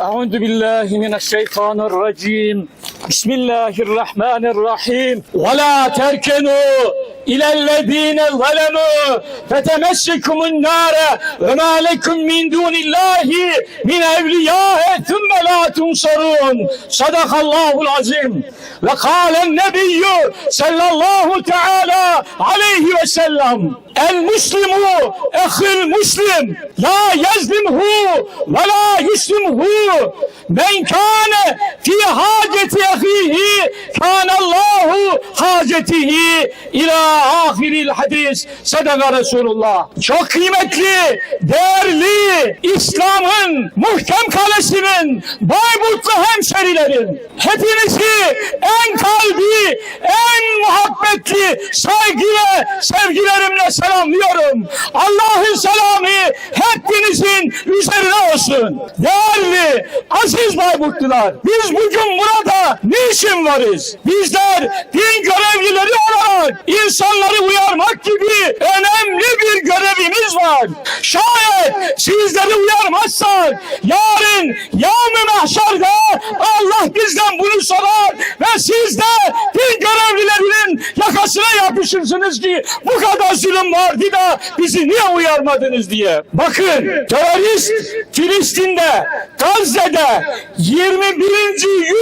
أعوذ بالله من الشيطان الرجيم بسم الله الرحمن الرحيم ولا تركنوا إلى الذين ظلموا فتمسكم النار وما لكم من دون الله من أولياء ثم لا تنصرون صدق الله العظيم وقال النبي صلى الله تعالى عليه وسلم El muslimu ehil muslim. La yezlimhu ve la yuslimhu men kâne fi haceti ehihi kânallahu hacetihi ila ahiril hadis sadaka Resulullah. Çok kıymetli, değerli İslam'ın muhkem kalesinin Bayburtlu hemşerilerin hepinizi en kalbi, en muhabbetli saygı ve sevgilerimle selamlıyorum. Allah'ın selamı hepinizin üzerine olsun. Değerli, aziz Bayburtlular, biz bugün burada niçin varız? Bizler din görevlileri olarak insanları uyarmak gibi önemli bir görevimiz var. Şayet sizleri uyarmazsak yarın yağmur mahşerde Allah bizden bunu sorar ve siz de din görevlilerinin yakasına yapışırsınız ki bu kadar zulüm vardı da bizi niye uyarmadınız diye. Bakın terörist Filistin'de, Gazze'de 21.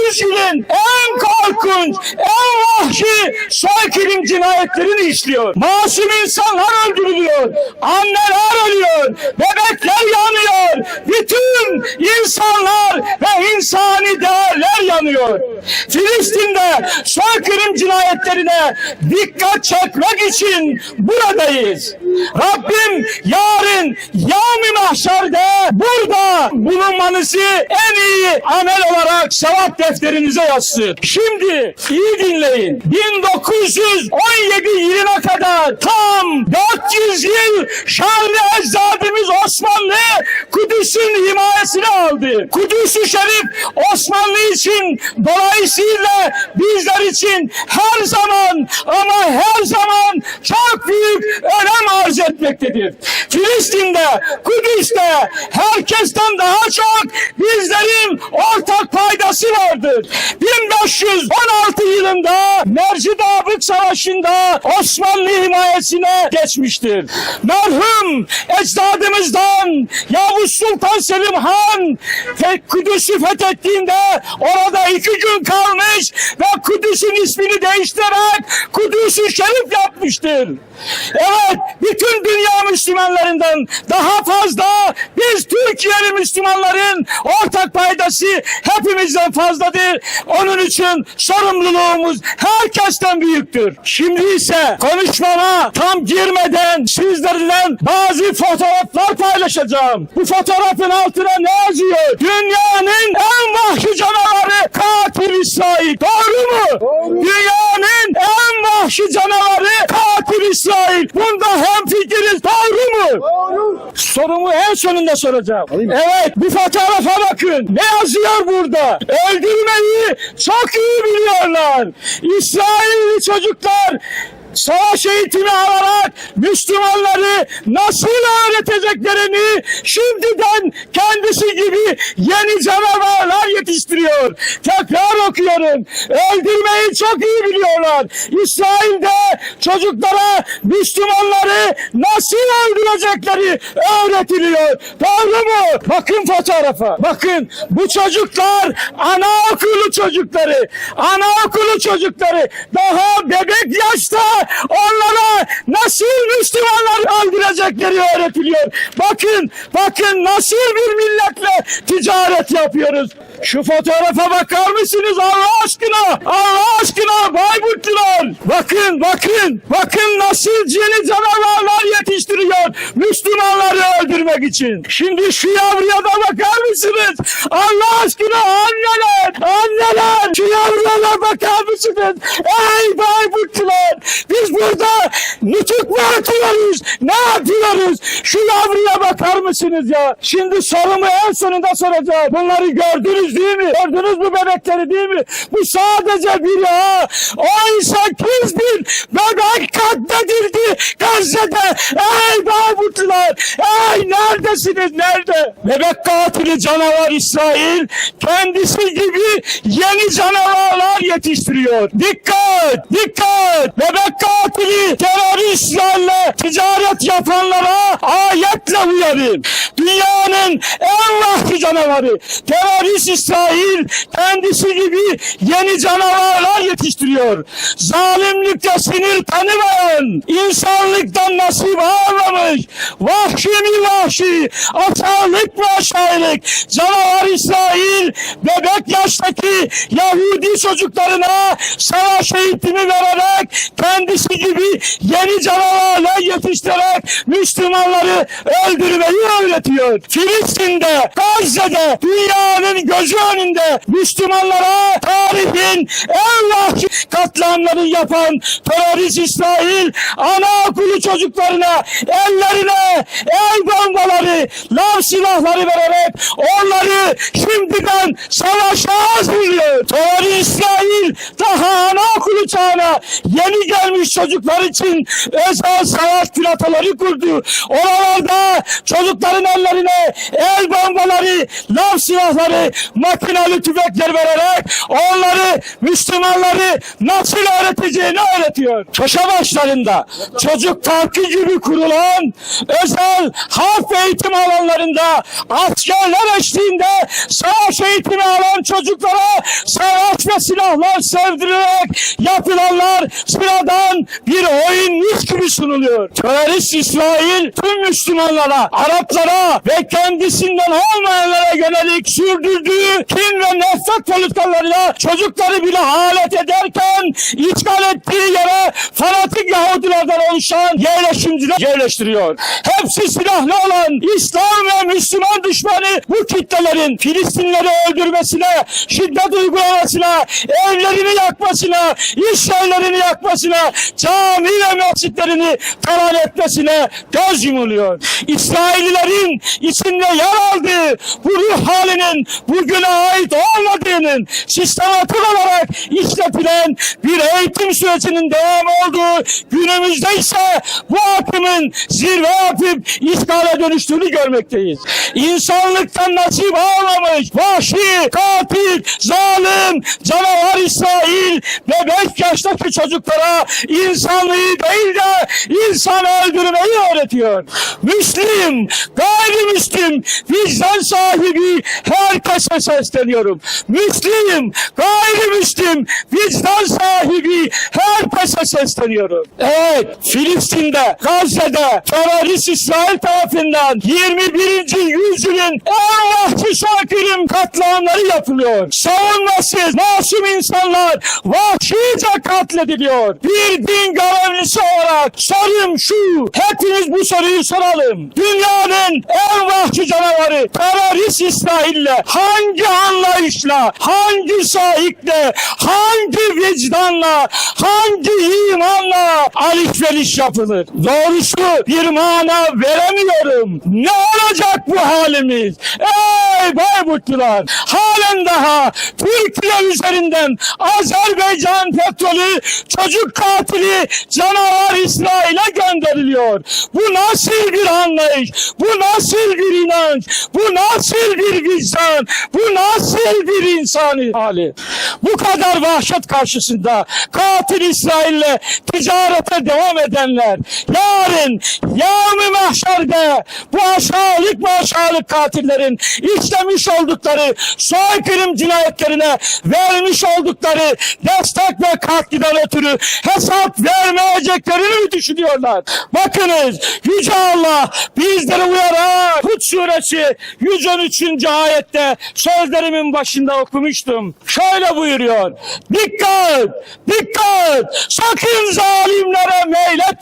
yüzyılın en korkunç, en vahşi soykırım cinayetlerini işliyor. Masum insanlar öldürülüyor, anneler ölüyor, bebekler yanıyor, bütün insanlar ve insani değerler yanıyor. Filistin'de soykırım cinayetlerine dikkat çekmek için buradayız. Rabbim yarın yağmur mahşerde burada bulunmanızı en iyi amel olarak sevap defterinize yazsın. Şimdi iyi dinleyin. 1917 yılına kadar tam 400 yıl Şanlı Eczademiz Osmanlı Kudüs'ün himayesini aldı. Kudüs-ü Şerif Osmanlı için dolayısıyla bizler için her zaman ama her zaman çok büyük önem arz etmektedir. Filistin'de, Kudüs'te herkesten daha çok bizlerin ortak paydası vardır. 1516 yılında Mercidabık Savaşı'nda Osmanlı himayesine geçmiştir. Merhum ecdadımızdan Yavuz Sultan Selim Han Kudüs'ü fethettiğinde orada iki gün kalmış ve Kudüs'ün ismini değiştirerek Kudüs'ü Şerif yapmıştır. Evet, bütün dünya Müslümanlarından daha fazla biz Türkiye'li Müslümanların ortak paydası hepimizden fazladır. Onun için sorumluluğumuz herkesten büyüktür. Şimdi ise konuşmama tam girmeden sizlerle bazı fotoğraflar paylaşacağım. Bu fotoğrafın altına ne yazıyor? Dünyanın en vahşi canavarı katil İsrail. Doğru mu? Dünyanın en vahşi canavarı katil İsrail. Bunda hemfikiriz. Mu? Sorumu en sonunda soracağım. Evet bu fotoğrafa bakın. Ne yazıyor burada? Öldürmeyi çok iyi biliyorlar. İsrailli çocuklar savaş eğitimi alarak Müslümanları nasıl öğreteceklerini şimdiden kendisi gibi yeni canavarlar yetiştiriyor. Tekrar okuyorum. Öldürmeyi çok iyi biliyorlar. İsrail'de çocuklara Müslümanları nasıl öldürecekleri öğretiliyor. Doğru mu? Bakın fotoğrafa. Bakın bu çocuklar anaokulu çocukları. Anaokulu çocukları daha bebek yaşta onlara nasıl Müslümanlar öldürecekleri öğretiliyor. Bakın, bakın nasıl bir milletle ticaret yapıyoruz. Şu fotoğrafa bakar mısınız Allah aşkına? Allah aşkına Bayburtlular. Bakın, bakın, bakın nasıl cini canavarlar yetiştiriyor Müslümanları öldürmek için. Şimdi şu yavruya da bakar mısınız? Allah aşkına anneler, anneler şu yavruya bakar mısınız? Ey Bayburtçular! Biz burada nutuk mu atıyoruz? Ne yapıyoruz? Şu yavruya bakar mısınız ya? Şimdi sorumu en sonunda soracağım. Bunları gördünüz değil mi? Gördünüz bu bebekleri değil mi? Bu sadece biri ha. 18 bin bebek katledildi Gazze'de. Ey Bayburtlular! Ey neredesiniz? Nerede? Bebek katili canavar İsrail kendisi gibi yeni canavarlar yetiştiriyor. Dikkat! Dikkat! Bebek katili teröristlerle ticaret yapanlara ayetle uyarayım. Dünyanın en vahşi canavarı terörist İsrail kendisi gibi yeni canavarlar yetiştiriyor. Zalimlikte sınır tanımayan, insanlıktan nasip almamış, vahşi mi vahşi, aşağılık mı aşağılık, canavar İsrail bebek yaştaki Yahudi çocuklarına savaş eğitimi vererek kendisi gibi yeni canavarlar yetiştirerek Müslümanları öldürmeyi öğretiyor. Filistin'de, Gazze'de, dünyanın gözü önünde Müslümanlara tarihin en vahşi katliamları yapan terörist İsrail ana akıllı çocuklarına ellerine el bombaları, lav silahları vererek onları şimdiden savaşa hazırlıyor. Terörist İsrail daha ana akıllı çağına yeni gelmiş çocuklar için özel savaş platoları kurdu. Oralarda çocukların ellerine el bombaları, lav silahları, makinalı tüfekler vererek onları Müslümanları nasıl öğreteceğini öğretiyor. Köşe başlarında çocuk parkı gibi kurulan özel harp eğitim alanlarında askerler eşliğinde savaş eğitimi alan çocuklara savaş ve silahlar sevdirerek yapılanlar sıradan bir oyunmuş gibi sunuluyor. Terörist İsrail tüm Müslümanlara, Araplara ve kendisinden olmayanlara yönelik sürdürdüğü kin ve nefret politikalarıyla çocukları bile alet ederken işgal ettiği yere fanatik Yahudilerden oluşan yerleşimciler yerleştiriyor. Hepsi silahlı olan İslam ve Müslüman düşmanı bu kitlelerin Filistinleri öldürmesine, şiddet uygulamasına, evlerini yakmasına, iş yerlerini yakmasına, cami ve mescitlerini talan etmesine göz yumuluyor. İsraillilerin içinde yer aldığı bu ruh halinin bugüne ait olmadığının sistematik olarak işletilen bir eğitim sürecinin devam olduğu günümüzde ise bu akımın zirve yapıp işgale dönüştüğünü görmekteyiz. İnsanlıktan nasip almamış vahşi, katil, zalim, canavar İsrail bebek yaştaki çocuklara insanlığı değil de insan öldürmeyi öğretiyor. Müslim, gayrimüslim, vicdan sahibi herkese sesleniyorum. Müslim, gayrimüslim, vicdan sahibi herkese sesleniyorum. Evet, Filistin'de, Gazze'de terörist İsrail tarafından 21. yüzyılın en vahşi soykırım katliamları yapılıyor. Savunmasız, masum insanlar vahşice katlediliyor. Bir din görevlisi olarak sorum şu, hepiniz bu soruyu soralım. Dünyanın en vahşi canavarı terörist İsrail'le hangi anlayışla, hangi sahikle, hangi vicdanla, hangi imanla alışveriş yapılır? Doğrusu bir mana veremiyorum. Ne olacak bu halimiz? Ey Bayburtlular! Halen daha Türkiye üzerinden Azerbaycan petrolü çocuk katili canavar İsrail'e gönderiliyor. Bu nasıl bir anlayış? Bu nasıl bir inanç? Bu nasıl bir vicdan? Bu nasıl bir insani hali? Bu kadar vahşet karşısında katil İsrail'le ticarete devam edenler yarın yağmı mahşerde bu aşağılık ve aşağılık katillerin işlemiş oldukları soykırım cinayetlerine vermiş oldukları destek ve katkıdan ötürü hesap vermeyeceklerini mi düşünüyorlar? Bakınız Yüce Allah bizleri uyaran Hud suresi 113. ayette sözlerimin başında okumuştum. Şöyle buyuruyor. Dikkat! Dikkat! Sakın zalimlere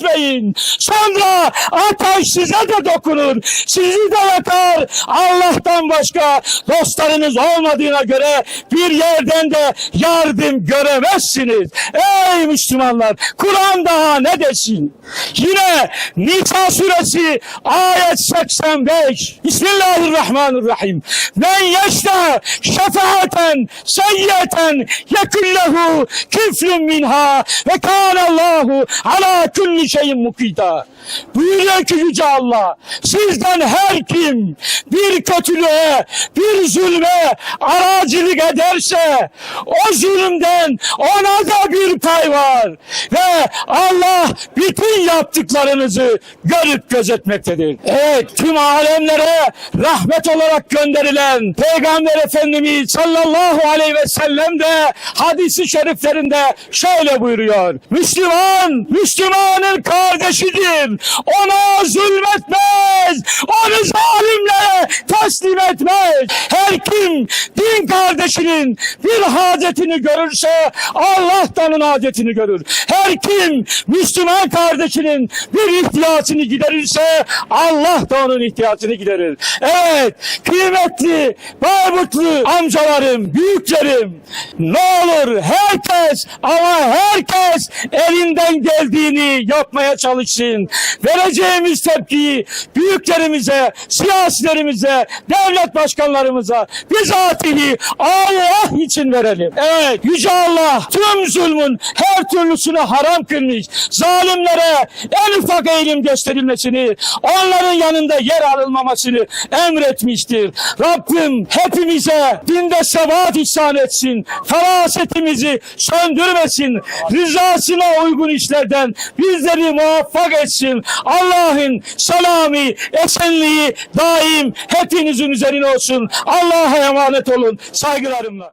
meyletmeyin. Sonra ateş size de dokunur. Sizi de yakar. Allah'tan başka dostlarınız olmadığı olmadığına göre bir yerden de yardım göremezsiniz. Ey Müslümanlar Kur'an daha ne desin? Yine Nisa suresi ayet 85 Bismillahirrahmanirrahim Men yeşte şefaaten seyyeten yekullehu küflün minha ve kânallahu ala kulli şeyin mukita. Buyuruyor ki Yüce Allah sizden her kim bir kötülüğe bir zulme aracılık ederse o zulümden ona da bir pay var ve Allah bütün yaptıklarınızı görüp gözetmektedir. Evet tüm alemlere rahmet olarak gönderilen Peygamber Efendimiz sallallahu aleyhi ve sellem de hadisi şeriflerinde şöyle buyuruyor. Müslüman, Müslümanın kardeşidir. Ona zulmetmez. Onu zalimlere teslim etmez. Her kim din kardeşinin bir hacetini görürse Allah da onun hacetini görür. Her kim Müslüman kardeşinin bir ihtiyacını giderirse Allah da onun ihtiyacını giderir. Evet kıymetli Bayburtlu amcalarım, büyüklerim ne olur herkes ama herkes elinden geldiğini yapmaya çalışsın. Vereceğimiz tepkiyi büyüklerimize, siyasilerimize, devlet başkanlarımıza bizatihi Allah için verelim. Evet Yüce Allah tüm zulmün her türlüsünü haram kılmış. Zalimlere en ufak eğilim gösterilmesini, onların yanında yer alınmamasını emretmiştir. Rabbim hepimize dinde sebat ihsan etsin. Ferasetimizi söndürmesin. Rızasına uygun işlerden bizleri muvaffak etsin. Allah'ın selamı, esenliği daim hepinizin üzerine olsun. Allah'a emanet olun. Saygılarımla.